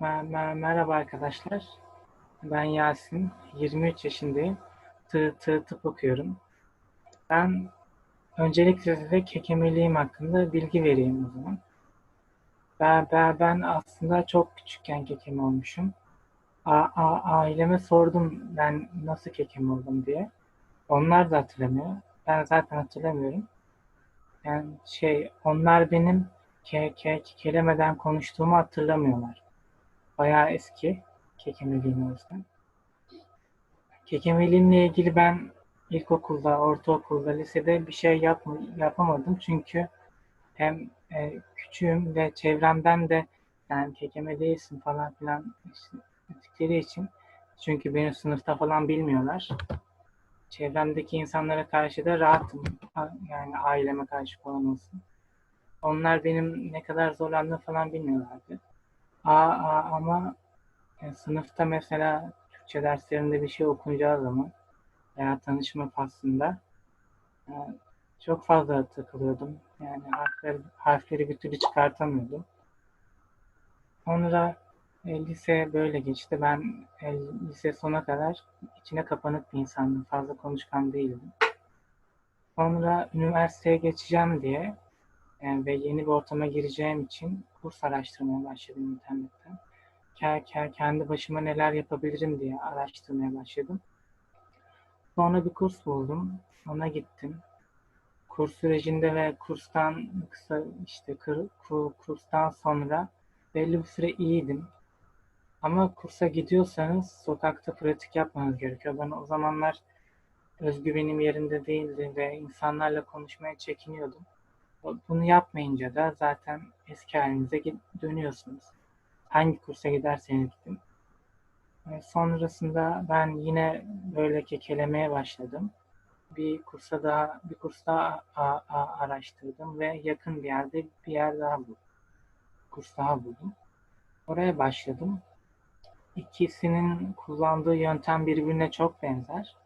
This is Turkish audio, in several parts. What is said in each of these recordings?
Me- me- Merhaba arkadaşlar. Ben Yasin. 23 yaşındayım. Tı tı tıp okuyorum. Ben öncelikle size kekemeliğim hakkında bilgi vereyim o zaman. Ben, ben, ben aslında çok küçükken kekem olmuşum. A, a- aileme sordum ben nasıl kekem oldum diye. Onlar da hatırlamıyor. Ben zaten hatırlamıyorum. Yani şey, onlar benim ke, ke, kekelemeden konuştuğumu hatırlamıyorlar. Bayağı eski kekemeliğim o yüzden. Kekemeliğimle ilgili ben ilkokulda, ortaokulda, lisede bir şey yapma, yapamadım. Çünkü hem e, küçüğüm ve çevremden de yani kekeme değilsin falan filan dedikleri için. Çünkü beni sınıfta falan bilmiyorlar. Çevremdeki insanlara karşı da rahatım. Yani aileme karşı falan olsun. Onlar benim ne kadar zorlandığımı falan bilmiyorlardı. Aa, aa, ama e, sınıfta mesela Türkçe derslerinde bir şey okunacağı zaman veya tanışma faslında e, çok fazla takılıyordum. Yani harfleri, harfleri bir türlü çıkartamıyordum. Sonra e, lise böyle geçti. Ben e, lise sona kadar içine kapanık bir insandım. Fazla konuşkan değildim. Sonra üniversiteye geçeceğim diye ve yeni bir ortama gireceğim için kurs araştırmaya başladım internetten. Ke- ke- Kendi başıma neler yapabilirim diye araştırmaya başladım. Sonra bir kurs buldum. Ona gittim. Kurs sürecinde ve kurstan kısa işte kurstan sonra belli bir süre iyiydim. Ama kursa gidiyorsanız sokakta pratik yapmanız gerekiyor. Ben o zamanlar özgüvenim yerinde değildi ve insanlarla konuşmaya çekiniyordum. Bunu yapmayınca da zaten eski halinize dönüyorsunuz. Hangi kursa giderseniz gidin. E, Sonrasında ben yine böyle kekelemeye başladım. Bir kursa daha bir kurs araştırdım ve yakın bir yerde bir yer daha buldum. Kurs daha buldum. Oraya başladım. İkisinin kullandığı yöntem birbirine çok benzer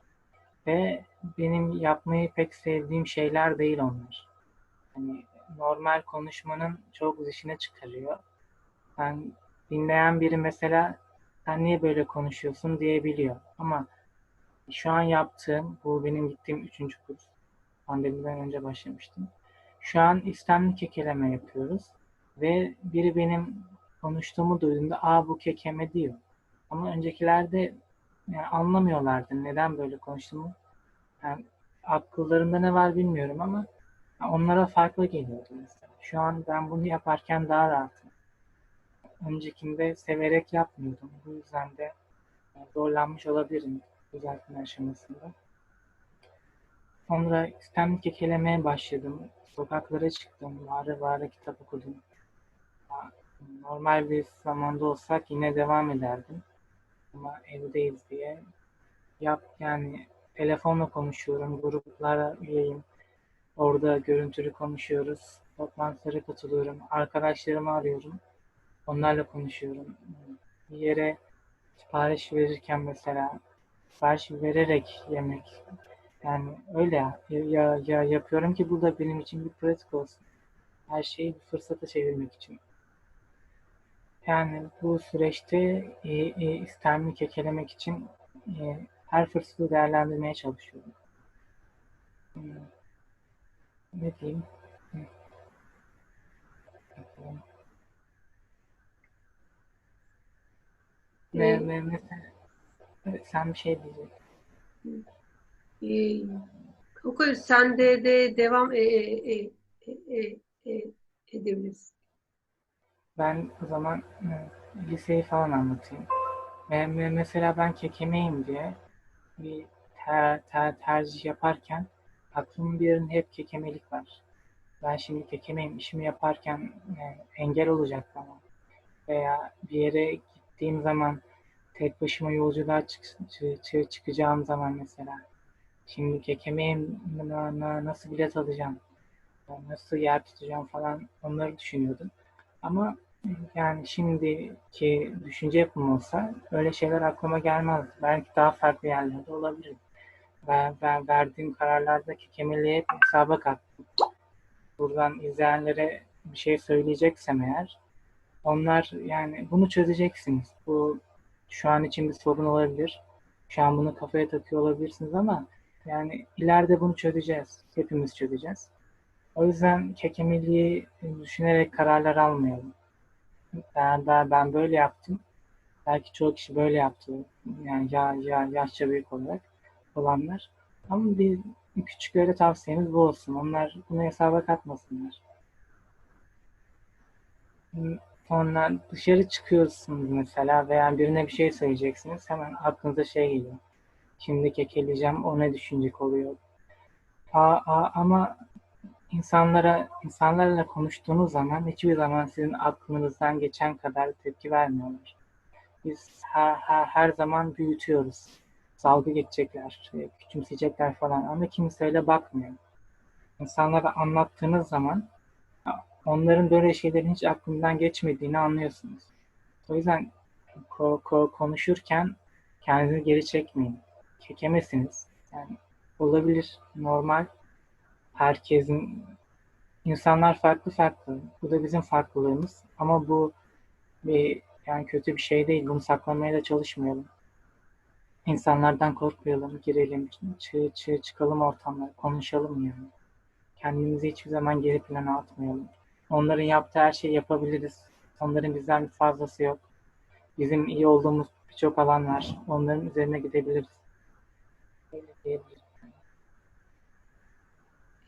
ve benim yapmayı pek sevdiğim şeyler değil onlar. Hani normal konuşmanın çok dışına çıkarıyor. Ben dinleyen biri mesela sen niye böyle konuşuyorsun diyebiliyor. Ama şu an yaptığım, bu benim gittiğim üçüncü kurs. Pandemiden önce başlamıştım. Şu an istemli kekeleme yapıyoruz. Ve biri benim konuştuğumu duyduğunda aa bu kekeme diyor. Ama öncekilerde yani anlamıyorlardı neden böyle konuştuğumu. Yani akıllarında ne var bilmiyorum ama onlara farklı geliyordu mesela. Şu an ben bunu yaparken daha rahatım. Öncekinde severek yapmıyordum. Bu yüzden de zorlanmış olabilirim düzeltme aşamasında. Sonra istemli kekelemeye başladım. Sokaklara çıktım. Bağıra bağıra kitap okudum. Normal bir zamanda olsak yine devam ederdim. Ama evdeyiz diye. Yap yani telefonla konuşuyorum. Gruplara üyeyim. Orada görüntülü konuşuyoruz. Toplantılara katılıyorum. Arkadaşlarımı arıyorum. Onlarla konuşuyorum. Bir yere sipariş verirken mesela sipariş vererek yemek yani öyle ya, ya, ya yapıyorum ki bu da benim için bir pratik olsun. Her şeyi bir fırsata çevirmek için. Yani bu süreçte e, e, istemli kekelemek için e, her fırsatı değerlendirmeye çalışıyorum. Hmm, Ne diyeyim? Ee, ve mesela evet, sen bir şey diyeceksin. e, Oku sen de, de devam e, e, e, e, e, edebilirsin. Ben o zaman e, liseyi falan anlatayım. Ve mesela ben kekemeyim diye bir ter, ter, tercih yaparken aklımın bir yerinde hep kekemelik var. Ben şimdi kekemeyim, işimi yaparken e, engel olacak bana. Veya bir yere gittiğim zaman tek başıma yolculuğa çık, çı- çı- çıkacağım zaman mesela. Şimdi kekemeyim, na- na- nasıl bilet alacağım, nasıl yer tutacağım falan onları düşünüyordum. Ama yani şimdiki düşünce yapım olsa öyle şeyler aklıma gelmez. Belki daha farklı yerlerde olabilir. Ben, ben verdiğim kararlardaki kemerliği hep hesaba kattım. Buradan izleyenlere bir şey söyleyeceksem eğer Onlar yani bunu çözeceksiniz. Bu şu an için bir sorun olabilir. Şu an bunu kafaya takıyor olabilirsiniz ama yani ileride bunu çözeceğiz. Hepimiz çözeceğiz. O yüzden kekemeliği düşünerek kararlar almayalım. Ben, ben, ben böyle yaptım. Belki çoğu kişi böyle yaptı. Yani ya, ya, yaşça büyük olarak olanlar. Ama bir küçüklere tavsiyemiz bu olsun. Onlar bunu hesaba katmasınlar. Sonra dışarı çıkıyorsunuz mesela veya birine bir şey söyleyeceksiniz. Hemen aklınıza şey geliyor. Şimdi kekeleyeceğim, o ne düşünecek oluyor. Aa, aa, ama insanlara insanlarla konuştuğunuz zaman hiçbir zaman sizin aklınızdan geçen kadar tepki vermiyorlar. Biz her, her, her zaman büyütüyoruz. Dalga geçecekler, küçümseyecekler falan ama kimse öyle bakmıyor. İnsanlara anlattığınız zaman onların böyle şeylerin hiç aklından geçmediğini anlıyorsunuz. O yüzden ko- ko- konuşurken kendinizi geri çekmeyin. Kekemesiniz. Yani olabilir, normal. Herkesin insanlar farklı farklı. Bu da bizim farklılığımız. Ama bu bir yani kötü bir şey değil. Bunu saklamaya da çalışmayalım. İnsanlardan korkmayalım, girelim, çı çı çıkalım ortamlara, konuşalım yani. Kendimizi hiçbir zaman geri plana atmayalım. Onların yaptığı her şeyi yapabiliriz. Onların bizden bir fazlası yok. Bizim iyi olduğumuz birçok alan var. Onların üzerine gidebiliriz.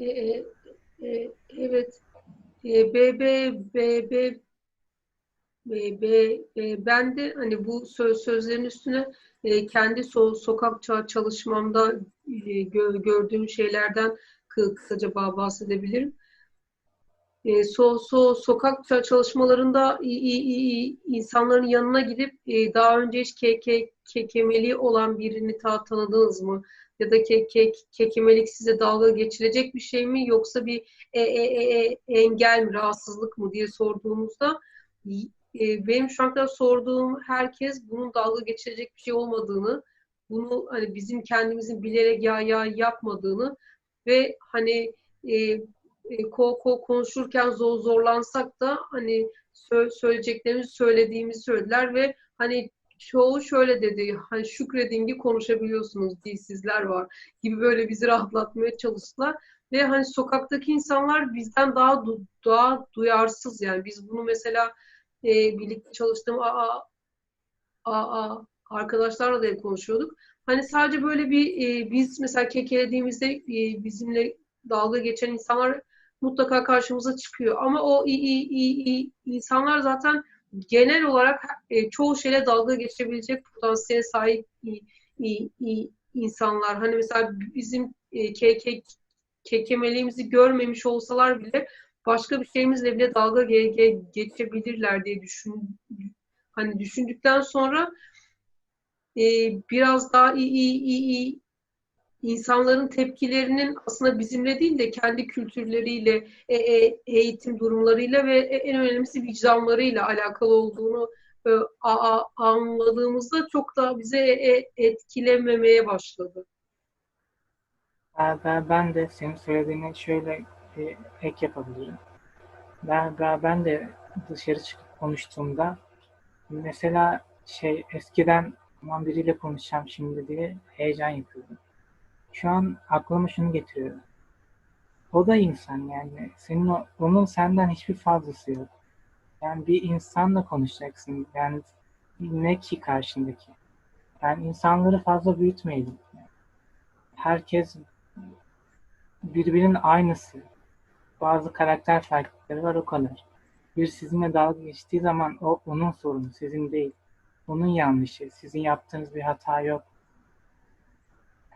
E, e, e, evet. E, B, B, B, B, B, B, e, ben de hani bu söz, sözlerin üstüne e, kendi so, sokak çalışmamda e, gö, gördüğüm şeylerden kısaca bahsedebilirim. E, so, so, sokak çalışmalarında i, i, i, insanların yanına gidip e, daha önce hiç ke, ke, kekemeli olan birini ta, tanıdınız mı? Ya da ke, ke, kekemelik size dalga geçirecek bir şey mi? Yoksa bir e, e, e, e engel mi, rahatsızlık mı diye sorduğumuzda e, benim şu an kadar sorduğum herkes bunun dalga geçirecek bir şey olmadığını, bunu hani bizim kendimizin bilerek ya ya yapmadığını ve hani e, e, ko, ko konuşurken zor zorlansak da hani sö söyleyeceklerimizi söylediğimizi söylediler ve hani çoğu şöyle dedi hani şükredin ki konuşabiliyorsunuz dilsizler var gibi böyle bizi rahatlatmaya çalıştılar. Ve hani sokaktaki insanlar bizden daha daha duyarsız. Yani biz bunu mesela e, birlikte çalıştığım a, a, a, arkadaşlarla da konuşuyorduk. Hani sadece böyle bir e, biz mesela kekelediğimizde e, bizimle dalga geçen insanlar mutlaka karşımıza çıkıyor. Ama o iyi, iyi, iyi, iyi insanlar zaten genel olarak e, çoğu şeyle dalga geçebilecek potansiyele sahip iyi, iyi, iyi insanlar. Hani mesela bizim e, ke, ke, kekemeliğimizi görmemiş olsalar bile başka bir şeyimizle bile dalga ge, ge, geçebilirler diye düşün hani düşündükten sonra e, biraz daha iyi, iyi, iyi, iyi insanların tepkilerinin aslında bizimle değil de kendi kültürleriyle, e, e, eğitim durumlarıyla ve en önemlisi vicdanlarıyla alakalı olduğunu e, a, a, anladığımızda çok daha bize e, etkilememeye başladı. Ben, ben de senin söylediğine şöyle ek yapabilirim. Ben, ben, ben de dışarı çıkıp konuştuğumda mesela şey eskiden aman biriyle konuşacağım şimdi diye heyecan yapıyordum şu an aklıma şunu getiriyor. O da insan yani. Senin o, onun senden hiçbir fazlası yok. Yani bir insanla konuşacaksın. Yani ne ki karşındaki. Yani insanları fazla büyütmeyelim. Herkes birbirinin aynısı. Bazı karakter farklılıkları var o kadar. Bir sizinle dalga geçtiği zaman o onun sorunu, sizin değil. Onun yanlışı, sizin yaptığınız bir hata yok.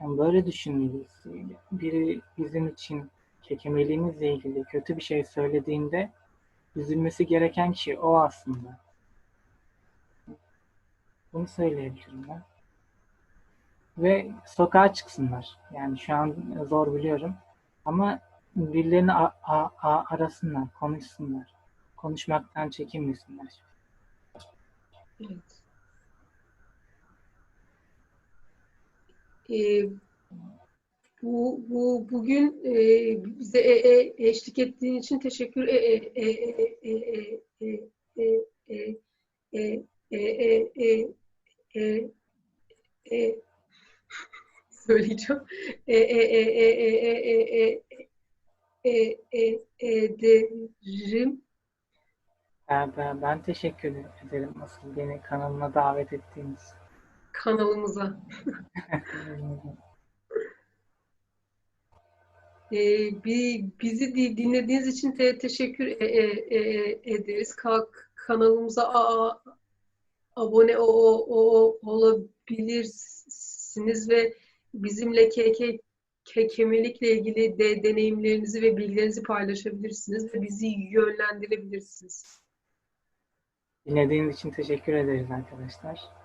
Yani böyle düşünmeliyiz. Biri bizim için kekemeliğimizle ilgili kötü bir şey söylediğinde üzülmesi gereken kişi o aslında. Bunu söyleyebilirim ben. Ve sokağa çıksınlar. Yani şu an zor biliyorum. Ama birilerini arasınlar, konuşsunlar. Konuşmaktan çekinmesinler. Evet. E, bu, bu bugün e, bize e, e, eşlik ettiğin için teşekkür e, e, e, e, e, e, e, e, e, e, e, e, e, söyleyeceğim. E, e, e, e, e, e, e, e, e, ederim. Ben, ben, ben teşekkür ederim asıl beni kanalına davet ettiğiniz. kanalımıza. Ee, bir, bizi di- dinlediğiniz için te- teşekkür e- e- e- ederiz. Ka- kanalımıza abone olabilirsiniz ve bizimle ke- ke- ke- kemirlikle ilgili de deneyimlerinizi ve bilgilerinizi paylaşabilirsiniz ve bizi yönlendirebilirsiniz. Dinlediğiniz için teşekkür ederiz arkadaşlar.